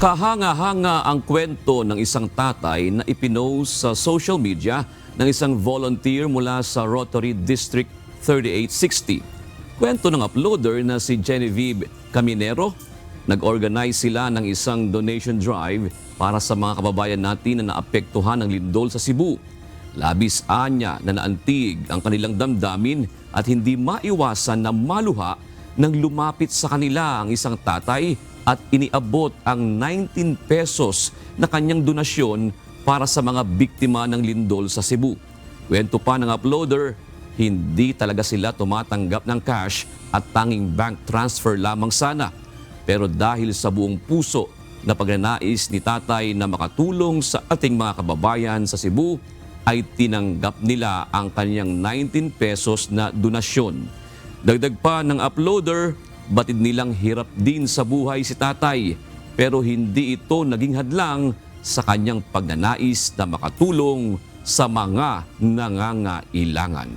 Kahanga-hanga ang kwento ng isang tatay na ipinost sa social media ng isang volunteer mula sa Rotary District 3860. Kwento ng uploader na si Genevieve Caminero. Nag-organize sila ng isang donation drive para sa mga kababayan natin na naapektuhan ng lindol sa Cebu. Labis anya na naantig ang kanilang damdamin at hindi maiwasan na maluha nang lumapit sa kanila ang isang tatay at iniabot ang 19 pesos na kanyang donasyon para sa mga biktima ng lindol sa Cebu. Kwento pa ng uploader, hindi talaga sila tumatanggap ng cash at tanging bank transfer lamang sana. Pero dahil sa buong puso na pagnanais ni tatay na makatulong sa ating mga kababayan sa Cebu, ay tinanggap nila ang kanyang 19 pesos na donasyon. Dagdag pa ng uploader, batid nilang hirap din sa buhay si tatay pero hindi ito naging hadlang sa kanyang pagnanais na makatulong sa mga nangangailangan.